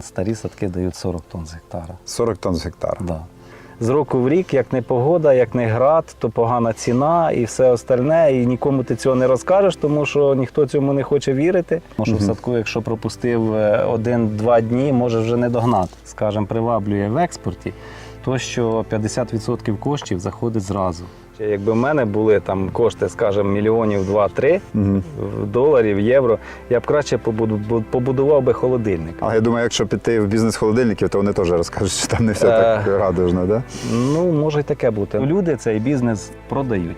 Старі садки дають 40 тонн з гектара. 40 тонн з гектара. Да. З року в рік, як не погода, як не град, то погана ціна і все остальне. І нікому ти цього не розкажеш, тому що ніхто цьому не хоче вірити. Тому що в садку, якщо пропустив е, один-два дні, може вже не догнати. Скажем, приваблює в експорті, то що 50% коштів заходить зразу. Якби в мене були там кошти, скажімо, мільйонів два-три Угу. доларів, євро, я б краще побудував би холодильник. Але я думаю, якщо піти в бізнес холодильників, то вони теж розкажуть, що там не все Е. так радужно, да? Ну, може й таке бути. Люди цей бізнес продають.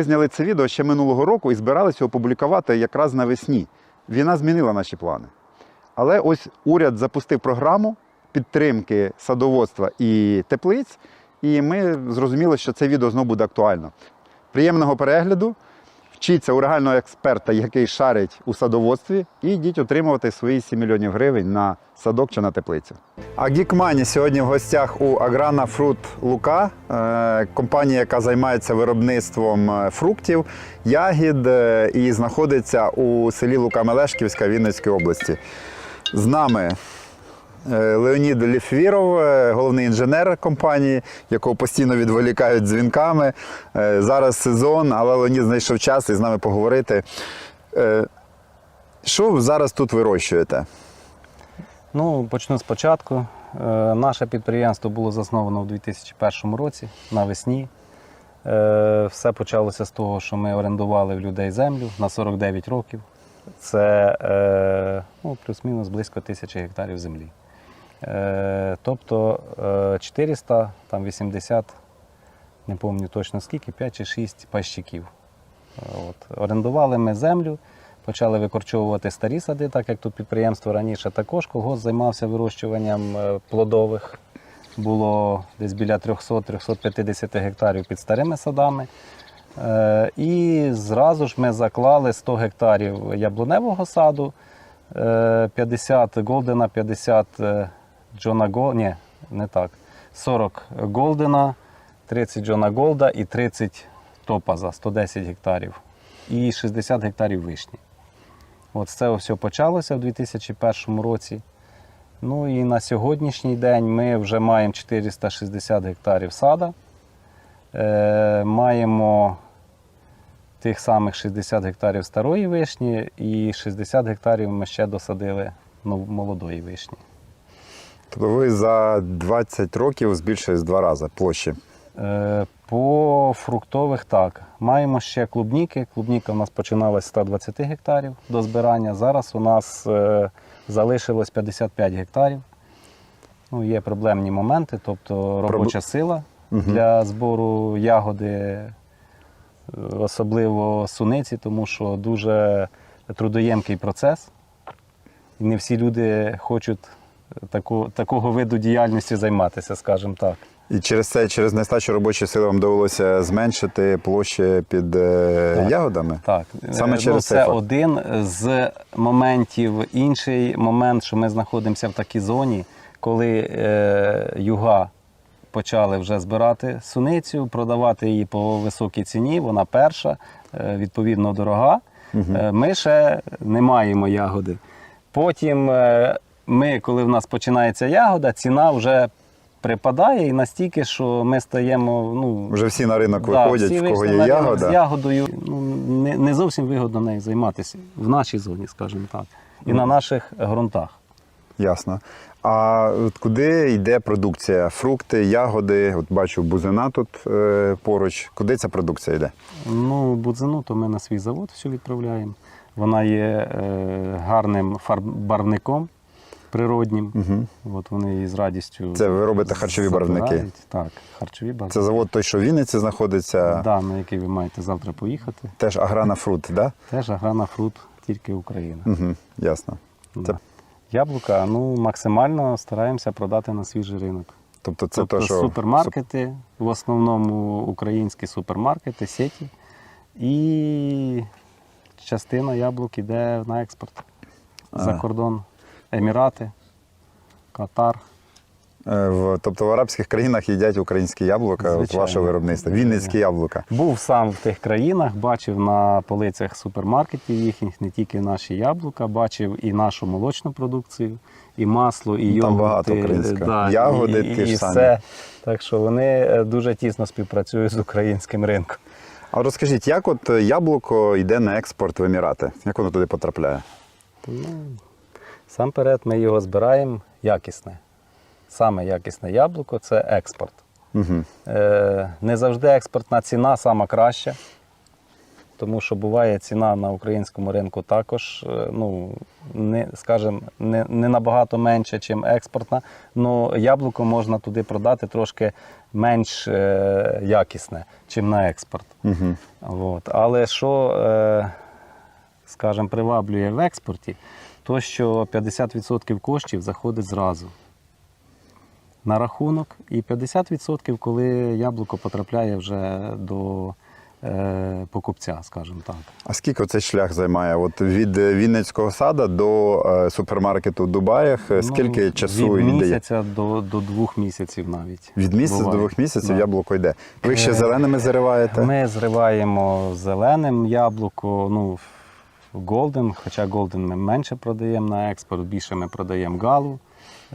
Ми зняли це відео ще минулого року і збиралися опублікувати якраз навесні. Війна змінила наші плани. Але ось уряд запустив програму підтримки садоводства і теплиць, і ми зрозуміли, що це відео знову буде актуально. Приємного перегляду. Вчіться у реального експерта, який шарить у садоводстві, і йдіть отримувати свої 7 мільйонів гривень на садок чи на теплицю. А Гікмані сьогодні в гостях у Аграна Фрут Лука, е, компанія, яка займається виробництвом е, фруктів, ягід е, і знаходиться у селі Лука Мелешківська Вінницької області. З нами Леонід Ліфвіров, е, головний інженер компанії, якого постійно відволікають дзвінками. Е, Зараз сезон, але Леонід знайшов час і з нами поговорити. Е, Що зараз тут вирощуєте? Ну, почну спочатку. Е, Наше підприємство було засновано у 2001 році навесні. Е, Все почалося з того, що ми орендували в людей землю на 49 років. Це е, ну, плюс-мінус близько тисячі гектарів землі. Е, Тобто е, 400, 80, не пам'ятаю точно скільки, 5 чи 6 пащиків. Е, От. Орендували ми землю, почали викорчовувати старі сади, так як тут підприємство раніше також. Колгосп займався вирощуванням е, плодових. Було десь біля 300-350 гектарів під старими садами. Е, І зразу ж ми заклали 100 гектарів яблуневого саду, е, 50 Голдена, 50 е, Джона Го... Ні, не так. 40 Голдена, 30 Джона Голда і 30 Топаза, 110 гектарів. І 60 гектарів вишні. От з цього все почалося в 2001 році. Ну і на сьогоднішній день ми вже маємо 460 гектарів сада. Е, маємо тих самих 60 гектарів старої вишні і 60 гектарів ми ще досадили ну, молодої вишні. Тобто ви за 20 років збільшились два рази площі. Е, По фруктових так. Маємо ще клубніки. Клубніка у нас починалась з 120 гектарів до збирання. Зараз у нас е, залишилось 55 гектарів. Ну, є проблемні моменти, тобто робоча сила для збору ягоди, е, особливо суниці, тому що дуже трудоємкий процес. І не всі люди хочуть таку, такого виду діяльності займатися, скажімо так. І через це, через нестачу робочої сили вам довелося зменшити площі під е, Так. ягодами? Так, Саме Е, через ну, цей це факт. один з моментів. Інший момент, що ми знаходимося в такій зоні, коли е, юга почали вже збирати суницю, продавати її по високій ціні. Вона перша, е, відповідно дорога. Е, Ми ще не маємо ягоди. Потім е, ми, коли в нас починається ягода, ціна вже припадає і настільки, що ми стаємо. Ну, Вже всі на ринок Да, виходять, всі в кого є на ягода. З ягодою ну, не, не зовсім вигодно нею займатися в нашій зоні, скажімо так, і на наших ґрунтах. Ясно. А от куди йде продукція? Фрукти, ягоди, от бачу, бузина тут е, поруч. Куди ця продукція йде? Ну, будзину, то ми на свій завод все відправляємо. Вона є е, гарним фарбарвником природнім. Угу. От вони з радістю. Це ви робите харчові забирають. барвники? Так, харчові барвники. Це завод той, що в Вінниці знаходиться, да, на який ви маєте завтра поїхати. теж аграна фрут, да? Теж аграна фрут, тільки Україна. Угу, ясно. Да. Яблука ну, максимально стараємося продати на свіжий ринок. Тобто це тобто то, що супермаркети, в основному українські супермаркети, сіті. І частина яблук іде на експорт. За кордон Емірати, Катар. Е, В, тобто в арабських країнах їдять українські яблука, от Звичайно. ваше виробництво. Вінницькі яблука. Був сам в тих країнах, бачив на полицях супермаркетів їхніх не тільки наші яблука, бачив і нашу молочну продукцію, і масло, і йогурти. там багато українського. і- Ягоди і, ті ж і самі. все. Так що вони е, дуже тісно співпрацюють з українським ринком. А розкажіть, як от яблуко йде на експорт в Емірати? Як воно туди потрапляє? Ну, сам перед ми його збираємо якісне. Саме якісне яблуко це експорт. Угу. Е, не завжди експортна ціна сама краща, тому що буває ціна на українському ринку також, е, ну, не, скажімо, не, не набагато менше, ніж експортна. але яблуко можна туди продати трошки менш е, якісне, ніж на експорт. Угу. От. Але що, е, скажімо, приваблює в експорті, то що 50% коштів заходить зразу на рахунок, і 50% коли яблуко потрапляє вже до е, покупця, скажімо так. А скільки цей шлях займає? От від е, Вінницького сада до е, супермаркету в Дубаях, е, скільки Ну, часу від він дає? місяця до, до двох місяців навіть. Від місяця до двох місяців Да. яблуко йде. Ви ще Е, зеленими зариваєте? Ми зриваємо зеленим яблуко, ну, голден, хоча голден ми менше продаємо на експорт, більше ми продаємо галу.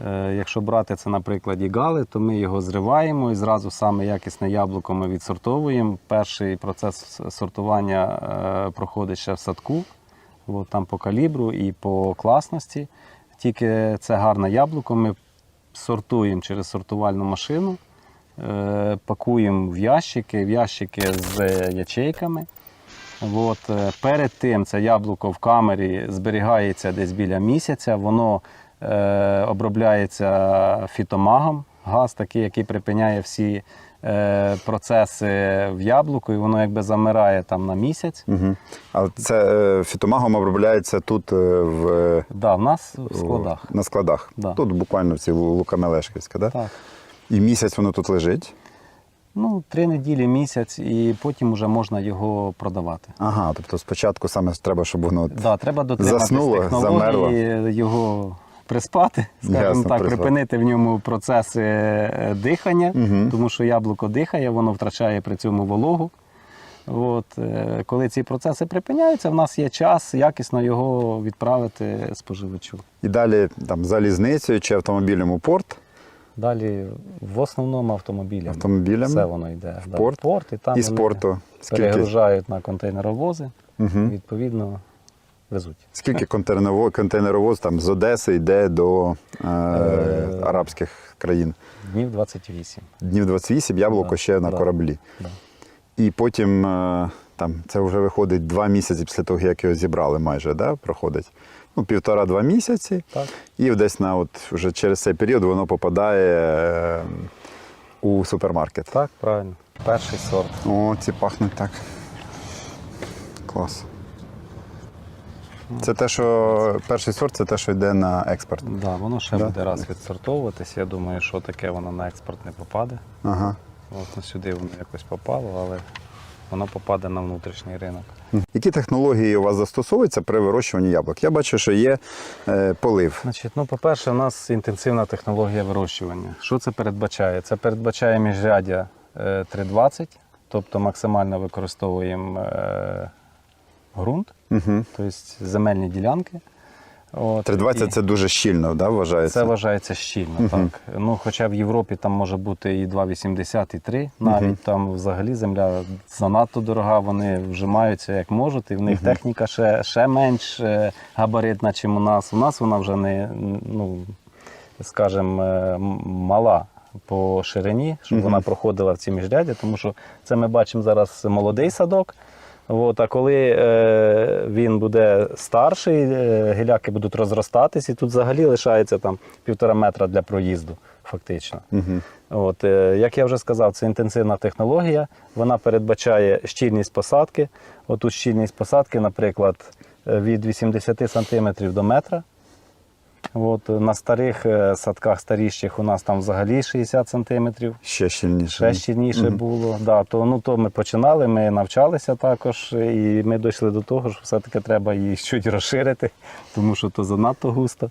Е, Якщо брати це на прикладі гали, то ми його зриваємо і зразу саме якісне яблуко ми відсортовуємо. Перший процес сортування е, проходить ще в садку, от там по калібру і по класності. Тільки це гарне яблуко ми сортуємо через сортувальну машину, е, пакуємо в ящики, в ящики з ячейками. От, е, перед тим це яблуко в камері зберігається десь біля місяця, воно е, обробляється фітомагом, газ такий, який припиняє всі е, процеси в яблуку, і воно якби замирає там на місяць. Угу. А це е, фітомагом обробляється тут е, в, е, Да, в нас в складах. на складах. Да. Тут буквально в цій Лука Мелешківська, да? Так. І місяць воно тут лежить. Ну, три неділі, місяць, і потім вже можна його продавати. Ага, тобто спочатку саме треба, щоб воно. Да, треба дотриматися Заснуло, технології, його приспати, скажімо Ясно, так, приспати. припинити в ньому процеси е, дихання, Мгм. тому що яблуко дихає, воно втрачає при цьому вологу. От, е, коли ці процеси припиняються, в нас є час якісно його відправити споживачу. І далі там залізницею чи автомобілем у порт, Далі в основному автомобілям. автомобілем Все воно йде в да, порт, в порт і там і з порту. Скільки, перегружають на контейнеровози Угу. відповідно везуть. Скільки контейнерово- контейнеровоз там з Одеси йде до е, Е, арабських країн? Днів 28. Днів 28, яблуко Да, ще на да. кораблі. Да. І потім е, там це вже виходить два місяці після того, як його зібрали майже, да, проходить. Ну, півтора-два місяці. Так. І десь на от вже через цей період воно попадає е, у супермаркет. Так, правильно. Перший сорт. О, ці пахнуть так. Клас. Це те, що перший сорт це те, що йде на експорт. Да, воно ще Да. буде раз відсортовуватись. Я думаю, що таке воно на експорт не попаде. Ага. От ну, сюди воно якось попало, але воно попаде на внутрішній ринок. Які технології у вас застосовуються при вирощуванні яблук? Я бачу, що є е, полив. Значить, ну, по-перше, у нас інтенсивна технологія вирощування. Що це передбачає? Це передбачає міжряддя е, 320, тобто максимально використовуємо е, ґрунт, Угу. тобто земельні ділянки. От, 320 і- це дуже щільно, да, вважається? Це вважається щільно, Мгм. так. Ну, хоча в Європі там може бути і 2,80, і 3 навіть. Мгм. Там взагалі земля занадто дорога, вони вжимаються як можуть, і в них Мгм. техніка ще, ще менш е, габаритна, ніж у нас. У нас вона вже не, ну, скажімо, е, мала по ширині, щоб Мгм. вона проходила в ці міжряддя, тому що це ми бачимо зараз молодий садок. От, а коли е, він буде старший, е, гіляки будуть розростатись, і тут взагалі лишається там півтора метра для проїзду, фактично. Угу. От, е, як я вже сказав, це інтенсивна технологія. Вона передбачає щільність посадки. Отут щільність посадки, наприклад, е, від 80 см до метра. От, на старих е, садках старіщих у нас там взагалі 60 см. Ще щільніше. Ще щільніше Мгм. було. Да, то, ну, то ми починали, ми навчалися також, і ми дійшли до того, що все-таки треба її чуть розширити, тому що то занадто густо.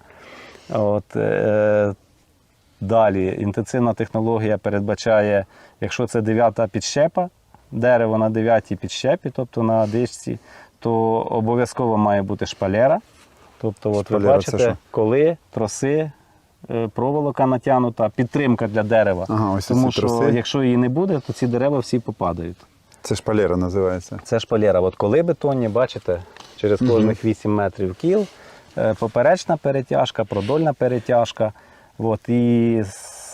От, е, Далі інтенсивна технологія передбачає, якщо це дев'ята підщепа, дерево на дев'ятій підщепі, тобто на дишці, то обов'язково має бути шпалера. Тобто, от ви Шпалера це бачите, що? коли, троси, е, проволока натягнута, підтримка для дерева. Ага, ось Тому ці що троси. якщо її не буде, то ці дерева всі попадають. Це шпалера називається. Це шпалера. От коли бетонні, бачите, через кожних 8 метрів кіл, е, поперечна перетяжка, продольна перетяжка. От, і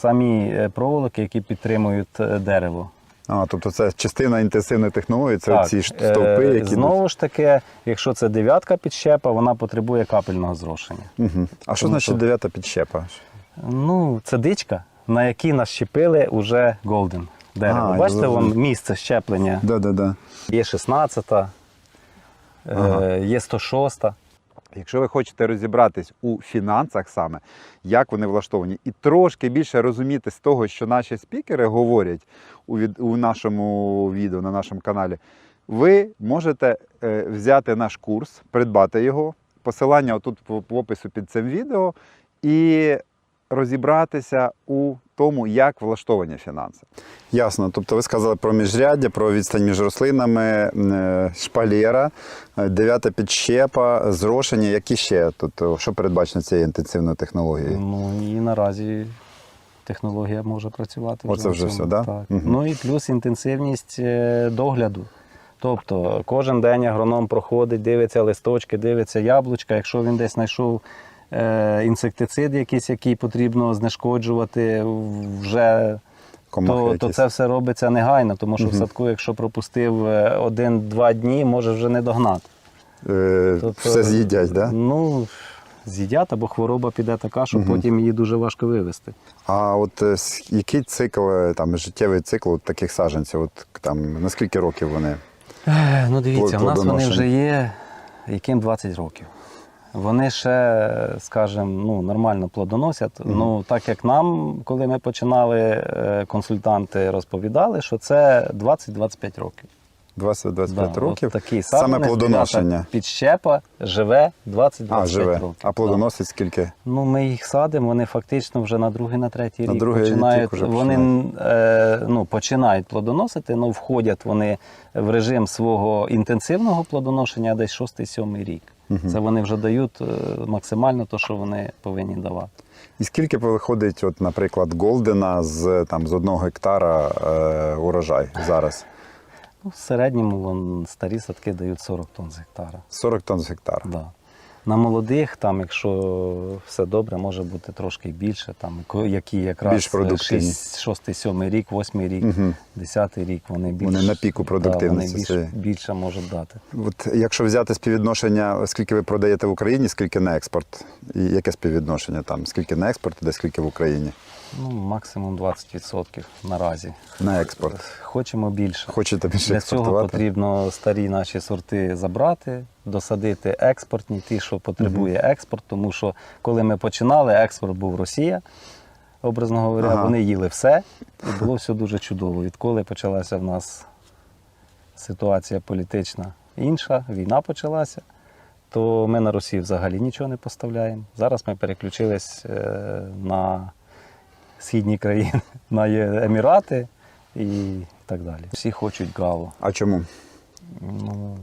самі е, проволоки, які підтримують е, дерево. А, тобто це частина інтенсивної технології, це ці е, стовпи, які. Знову ж таки, якщо це дев'ятка підщепа, вона потребує капельного зрошення. Угу. А що Тому значить що- дев'ята підщепа? Ну, це дичка, на якій нащепили уже голден дерево. А, Бачите, вон місце щеплення. Да, да, да. Є 16, Ага. е, є 106. Якщо ви хочете розібратись у фінансах саме, як вони влаштовані, і трошки більше розуміти з того, що наші спікери говорять у, від, у нашому відео на нашому каналі, ви можете е, взяти наш курс, придбати його. Посилання отут в, опису під цим відео, і розібратися у тому, як влаштовані фінанси. Ясно. Тобто ви сказали про міжряддя, про відстань між рослинами, е, шпалєра, е, дев'ята підщепа, зрошення. Які ще тут що передбачено цією інтенсивною технологією? Ну і наразі технологія може працювати. Оце вже все, да? так? Мгм. Ну і плюс інтенсивність е, догляду. Тобто кожен день агроном проходить, дивиться листочки, дивиться яблучка. Якщо він десь знайшов інсектицид, якийсь, який потрібно знешкоджувати, вже то, то це все робиться негайно, тому що Мгм. в садку, якщо пропустив е, один-два дні, може вже не догнати. Е, Тобто, все з'їдять, так? Да? Ну, з'їдять або хвороба піде така, що Мгм. потім її дуже важко вивезти. А от е, який цикл, е, там, життєвий цикл от таких саджанців? От, там, на скільки років вони? Е, Ну, дивіться, в нас вони вже є, яким 20 років. Вони ще, скажімо, ну, нормально плодоносять. Ну, так як нам, коли ми починали, е, консультанти розповідали, що це 20-25 років. 20-25 Да, років. такий Саме саджанець, плодоношення. Підщепа живе 20-25 А, живе. років. А плодоносить скільки? Ну, ми їх садимо, вони фактично вже на другий, на третій На рік рік починають, уже вони е, ну, починають плодоносити, але входять вони в режим свого інтенсивного плодоношення десь 6-7 рік. Це вони вже дають е, максимально те, що вони повинні давати. І скільки виходить, от, наприклад, голдена з, там, з одного гектара е, урожай зараз? Ну, в середньому старі садки дають 40 тонн з гектара. 40 тонн з гектара. Да. На молодих, там, якщо все добре, може бути трошки більше, там, які якраз Більш продуктивні. 6, 7 рік, 8 рік, Мгм. 10 рік вони більш, Вони на піку продуктивності Да, вони більш, більше можуть дати. От, якщо взяти співвідношення, скільки ви продаєте в Україні, скільки на експорт? І яке співвідношення там? Скільки на експорт, де скільки в Україні? Ну, максимум 20% наразі. На експорт. Хочемо більше. Хочете більше Для цього потрібно старі наші сорти забрати, досадити експортні, ті, що потребує експорт, тому що коли ми починали, експорт був Росія, образно говоря, Ага. вони їли все, і було все дуже чудово. Відколи почалася в нас ситуація політична інша, війна почалася, то ми на Росію взагалі нічого не поставляємо. Зараз ми переключились е, на східні країни, на Емірати і так далі. Всі хочуть галу. А чому? Ну,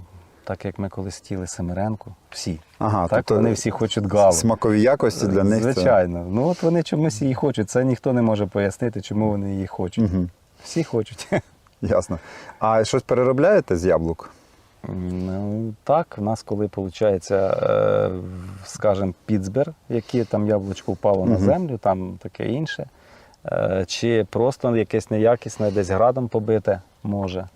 так як ми колись хотіли Семеренку, всі. Ага, так тобто вони всі хочуть галу. Смакові якості для них це. Звичайно. Ну от вони чомусь її хочуть. Це ніхто не може пояснити, чому вони її хочуть. Угу. Всі хочуть. Ясно. А щось переробляєте з яблук? Ну так, в нас, коли виходить, е, скажімо, підзбір, яке там яблучко впало на землю, там таке інше. Е, Чи просто якесь неякісне, десь градом побите, може.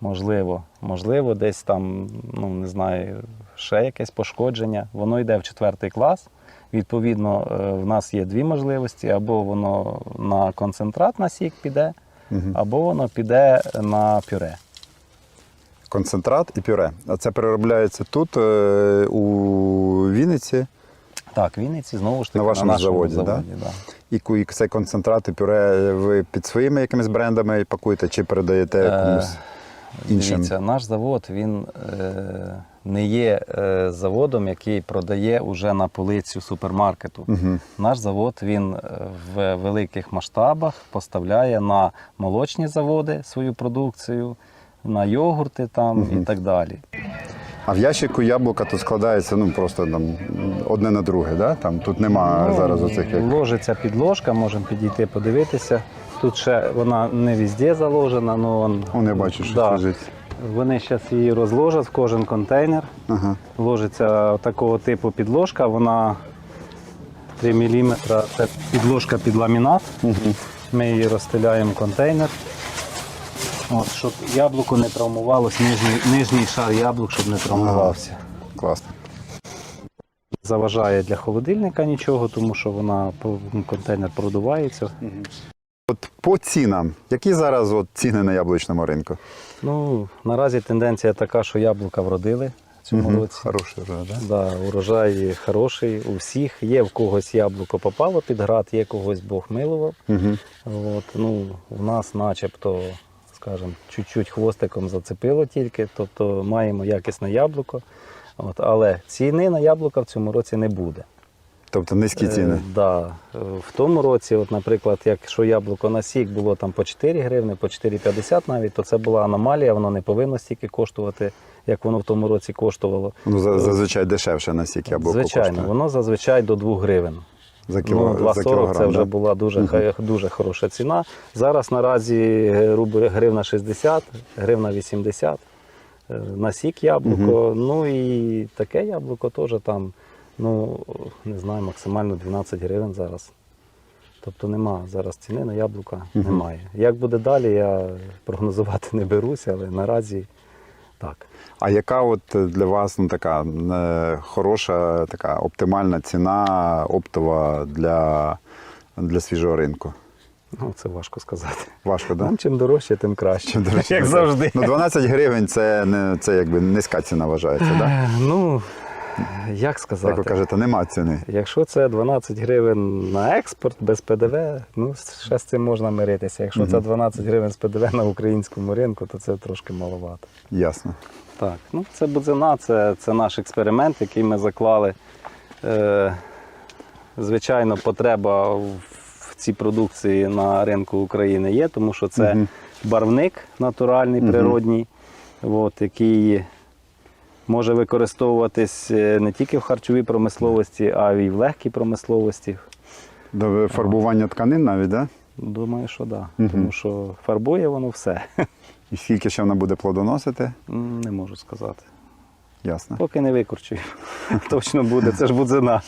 Можливо, можливо, десь там, ну не знаю, ще якесь пошкодження. Воно йде в четвертий клас. Відповідно, е, в нас є дві можливості: або воно на концентрат на сік піде, або воно піде на пюре. Концентрат і пюре. А це переробляється тут, е, у Вінниці. Так, Вінниці знову ж таки На вашому нашому заводі, заводі да? І ку- і цей концентрат і пюре ви під своїми якимись брендами пакуєте чи передаєте Е, комусь іншим? Дивіться, наш завод він е, не є е, заводом, який продає уже на полицю супермаркету. Угу. Наш завод він е, в великих масштабах поставляє на молочні заводи свою продукцію, на йогурти там Мгм. і так далі. А в ящику яблука то складається ну просто там одне на друге, да? Там тут нема Ну, зараз оцих як. Ложиться підложка, можемо підійти подивитися. Тут ще вона не везде заложена, але он, Вон я бачу, що да, лежить. вони зараз її розложать в кожен контейнер. Ага. Ложиться такого типу підложка, вона 3 мм. Це підложка під ламінат. Угу. Ми її розстеляємо в контейнер. От, щоб яблуко не травмувалось, нижній, нижній шар яблук, щоб не травмувався. Класно. Заважає для холодильника нічого, тому що вона ну, контейнер продувається. От по цінам, які зараз от ціни на яблучному ринку? Ну, наразі тенденція така, що яблука вродили в цьому Мгм. році. Хороший вже, да? Да, урожай хороший у всіх. Є в когось яблуко попало під град, є когось Бог милував. Угу. От, ну, в нас начебто, скажімо, чуть-чуть хвостиком зацепило тільки, тобто маємо якісне яблуко. От, але ціни на яблука в цьому році не буде. Тобто низькі ціни. Е, да. Е, В тому році, от, наприклад, якщо яблуко на сік було там по 4 гривни, по 4,50 навіть, то це була аномалія, воно не повинно стільки коштувати, як воно в тому році коштувало. Ну, зазвичай дешевше на сік яблуко Звичайно, коштує. воно зазвичай до 2 гривень. За, кіло, Ну, за 2,40 кілограм. це вже да? була дуже, Мгм. ха- дуже хороша ціна. Зараз наразі рубль гривна 60, гривна 80 е, на сік яблуко. Ну і таке яблуко теж там, ну не знаю, максимально 12 гривень зараз. Тобто нема зараз ціни на яблука, Мгм. немає. Як буде далі, я прогнозувати не беруся, але наразі так. А яка от для вас ну, така е, хороша, така оптимальна ціна оптова для, для свіжого ринку? Ну, це важко сказати. Важко, так? Ну, чим дорожче, тим краще. Чим дорожче, Як завжди. Ну, 12 гривень це, не, це якби низька ціна вважається, так? Да? Е, Ну, як сказати? Як ви кажете, нема ціни. Якщо це 12 гривень на експорт без ПДВ, ну ще з цим можна миритися. Якщо це 12 гривень з ПДВ на українському ринку, то це трошки маловато. Ясно. Так, ну це будзина, це, це наш експеримент, який ми заклали. Е, звичайно, потреба в цій продукції на ринку України є, тому що це Мгм. барвник натуральний, природній, от, який може використовуватись е, не тільки в харчовій промисловості, а й в легкій промисловості. До фарбування тканин навіть, так? Да? Думаю, що так. Да. Мгм. Тому що фарбує воно все. І скільки ще вона буде плодоносити? Не можу сказати. Ясно. Поки не викорчую. Точно буде, це ж будзина.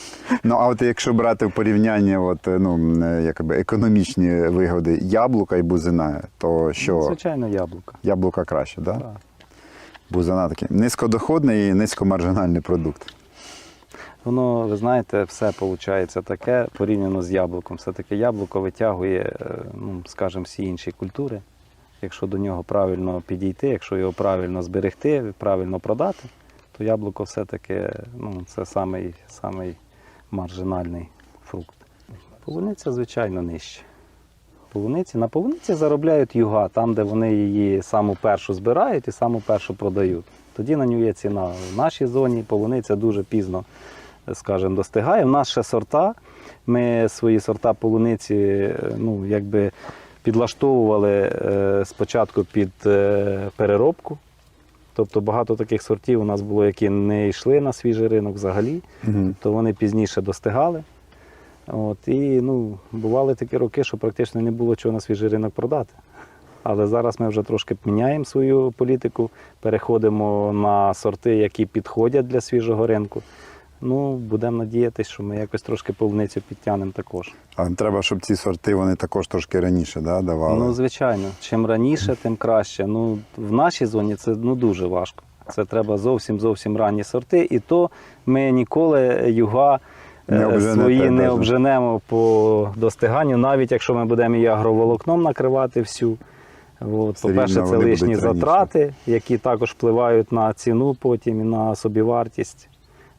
Ну а от якщо брати в порівняння, от, ну, е, якби економічні вигоди яблука і бузина, то що Звичайно, яблука. яблука краще, да? Так. Бузина такий низькодоходний і низькомаржинальний продукт. Воно, ви знаєте, все виходить таке порівняно з яблуком. Все-таки яблуко витягує, е, ну, скажімо, всі інші культури. Якщо до нього правильно підійти, якщо його правильно зберегти, правильно продати, то яблуко все-таки ну, це самий, самий маржинальний фрукт. Полуниця, звичайно, нижче. Полуниці. На полуниці заробляють юга, там, де вони її саму першу збирають і саму першу продають. Тоді на нього є ціна. В нашій зоні полуниця дуже пізно, скажімо, достигає. У нас ще сорта. Ми свої сорта полуниці е, ну, якби підлаштовували е, спочатку під е, переробку. Тобто багато таких сортів у нас було, які не йшли на свіжий ринок взагалі Угу. то вони пізніше достигали. От, і ну, бували такі роки, що практично не було чого на свіжий ринок продати. Але зараз ми вже трошки міняємо свою політику, переходимо на сорти, які підходять для свіжого ринку. Ну, будемо надіятися, що ми якось трошки полуницю підтягнемо також. А треба, щоб ці сорти вони також трошки раніше да, давали. Ну, звичайно, чим раніше, тим краще. Ну, в нашій зоні це ну, дуже важко. Це треба зовсім зовсім ранні сорти, і то ми ніколи юга Не е, обженете свої не даже. обженемо по достиганню, навіть якщо ми будемо її агроволокном накривати всю. От, по-перше, це лишні будуть раніше. затрати, які також впливають на ціну потім і на собівартість.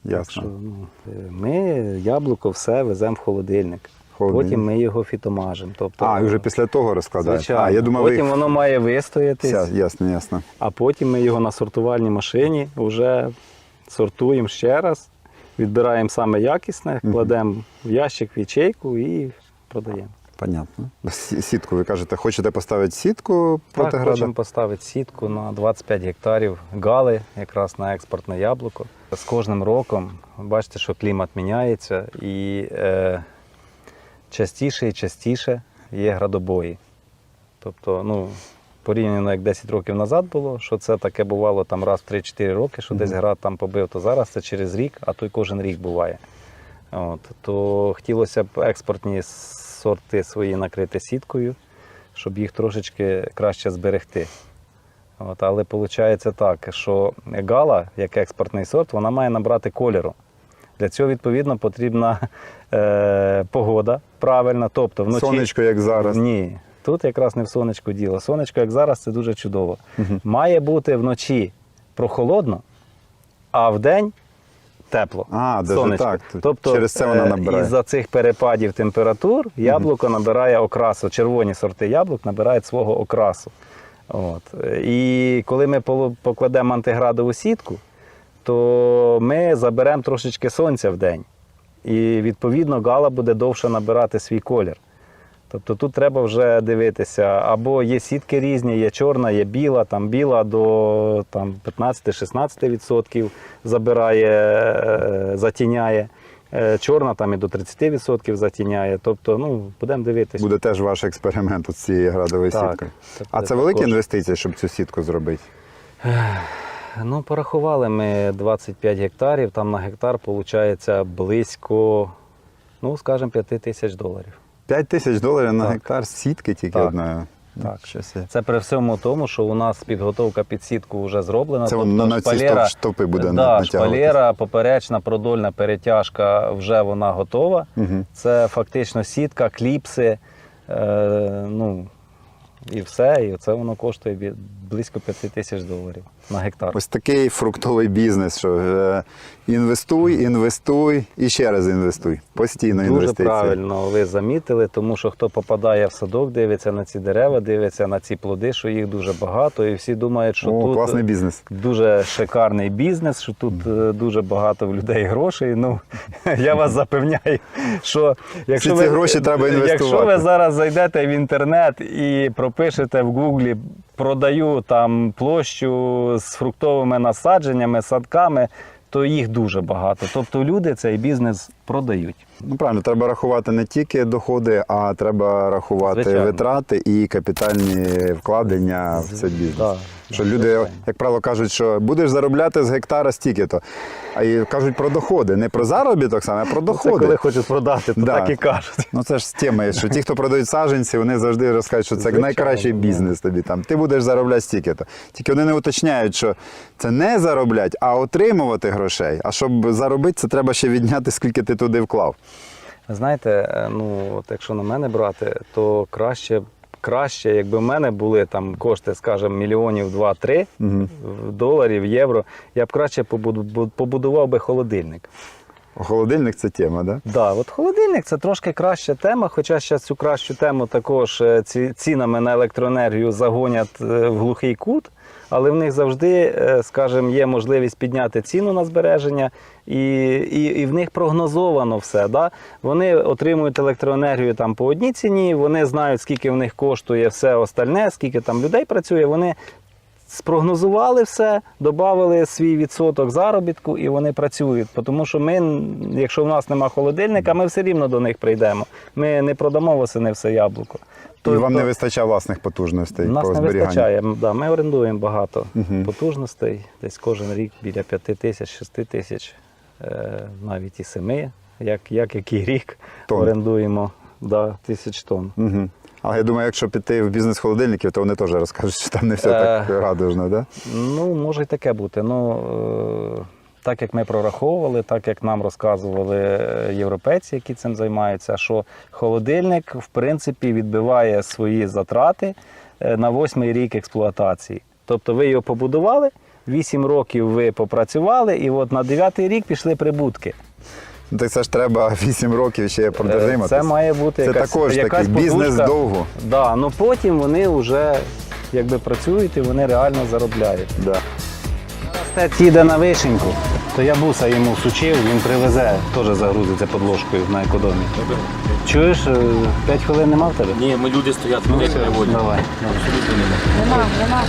Так що, ну, е, ми яблуко все веземо в холодильник. Холодильник. Потім ми його фітомажимо. Тобто, А, і вже після того розкладають. Звичайно. А, я думав, потім ви... воно має вистоятись, Ся- ясно, ясно. а потім ми його на сортувальній машині вже сортуємо ще раз, відбираємо саме якісне, кладемо в ящик, в ячейку і продаємо. Понятно. Сітку, ви кажете, хочете поставити сітку проти Так, града? хочемо поставити сітку на 25 гектарів гали, якраз на експортне яблуко. З кожним роком бачите, що клімат міняється і е, частіше і частіше є градобої. Тобто, ну, порівняно як 10 років назад було, що це таке бувало там раз в 3-4 роки, що десь град там побив, то зараз це через рік, а то й кожен рік буває. От, то хотілося б експортні сорти свої накрити сіткою, щоб їх трошечки краще зберегти. От, але виходить так, що гала, як експортний сорт, вона має набрати кольору. Для цього, відповідно, потрібна е, погода правильна. Тобто вночі. Сонечко, як зараз. Ні, тут якраз не в сонечку діло. Сонечко, як зараз, це дуже чудово. Має бути вночі прохолодно, а вдень тепло. А, даже так. Тобто, Через це вона е, набирає. Із-за цих перепадів температур яблуко набирає окрасу. Червоні сорти яблук набирають свого окрасу. От. І коли ми покладемо антиградову сітку, то ми заберемо трошечки сонця в день. І відповідно гала буде довше набирати свій колір. Тобто тут треба вже дивитися, або є сітки різні, є чорна, є біла, там біла до там, 15-16% забирає, е, затіняє. Е, Чорна там і до 30% затіняє. Тобто, ну, будемо дивитися. Буде теж ваш експеримент з цією градовою Так, сіткою. А це великі інвестиції, щоб цю сітку зробити? Ну, порахували ми 25 гектарів, там на гектар виходить близько, ну, скажімо, 5 тисяч доларів. 5 тисяч доларів на Так. гектар сітки тільки Так. одної. Так. Щось є. Це при всьому тому, що у нас підготовка під сітку вже зроблена. Це воно на ці шпалера- стоп- стопи буде да, шпалера, поперечна продольна перетяжка вже вона готова. Мгм. Це фактично сітка, кліпси. Е, ну, і все. І це воно коштує бі- близько 5 тисяч доларів на гектар. Ось такий фруктовий бізнес, що е, інвестуй, інвестуй і ще раз інвестуй. Постійно Дуже інвестиції. правильно ви замітили, тому що хто попадає в садок, дивиться на ці дерева, дивиться на ці плоди, що їх дуже багато, і всі думають, що О, тут класний бізнес. дуже шикарний бізнес, що тут е, дуже багато в людей грошей. Ну я вас запевняю, що якщо Всі ці ви, гроші треба інвестувати. Якщо ви зараз зайдете в інтернет і пропишете в Гуглі продаю там площу з фруктовими насадженнями, садками, то їх дуже багато. Тобто люди цей бізнес продають. Ну правильно, треба рахувати не тільки доходи, а треба рахувати Звичайно. витрати і капітальні вкладення в цей бізнес. Да, Що да, люди, звичайно. як правило, кажуть, що будеш заробляти з гектара стільки-то. А і кажуть про доходи. Не про заробіток саме, а про Ну, Це доходи. коли хочуть продати, то Да. так і кажуть. Ну це ж з теми, що ті, хто продають саджанці, вони завжди розкажуть, що це Звичайно, найкращий да. бізнес тобі там. Ти будеш заробляти стільки-то. Тільки вони не уточняють, що це не зароблять, а отримувати грошей. А щоб заробити, це треба ще відняти, скільки ти туди вклав. Знаєте, е, ну от якщо на мене брати, то краще, краще, якби в мене були там кошти, скажімо, мільйонів 2-3 Угу. доларів, євро, я б краще побудував би холодильник. Холодильник це тема, да? Да, от холодильник це трошки краща тема, хоча ще цю кращу тему також е, ці, цінами на електроенергію загонять е, в глухий кут, але в них завжди, е, скажімо, є можливість підняти ціну на збереження, і, і, і в них прогнозовано все. Да? Вони отримують електроенергію там по одній ціні, вони знають, скільки в них коштує все остальне, скільки там людей працює. Вони спрогнозували все, додали свій відсоток заробітку і вони працюють. Тому що ми, якщо в нас нема холодильника, ми все рівно до них прийдемо. Ми не продамо восени все яблуко. І вам Тобто не вистачає власних потужностей нас по не вистачає. Да, ми орендуємо багато Мгм. потужностей, десь кожен рік біля 5 тисяч, 6 тисяч, е, навіть і 7, як, як який рік Тонн. орендуємо да, тисяч тонн. Угу. Але я думаю, якщо піти в бізнес холодильників, то вони теж розкажуть, що там не все так Е. радужно, да? Ну, може і таке бути. Ну, е, так як ми прораховували, так як нам розказували е, європейці, які цим займаються, що холодильник, в принципі, відбиває свої затрати е, на восьмий рік експлуатації. Тобто ви його побудували, 8 років ви попрацювали, і от на 9 рік пішли прибутки. Ну, Так це ж треба 8 років ще Е, продержиматись. Це має бути Це якась, також якась такий бізнес довго. Да, ну потім вони вже якби працюють і вони реально заробляють. Да. Стець їде на вишеньку. То я буса йому всучив, він привезе, теж загрузиться під ложкою на екодомі. Чуєш, 5 хвилин нема в тебе? Ні, ми люди стоять, Ну, ми не переводять. давай. Абсолютно немає. Нема, нема.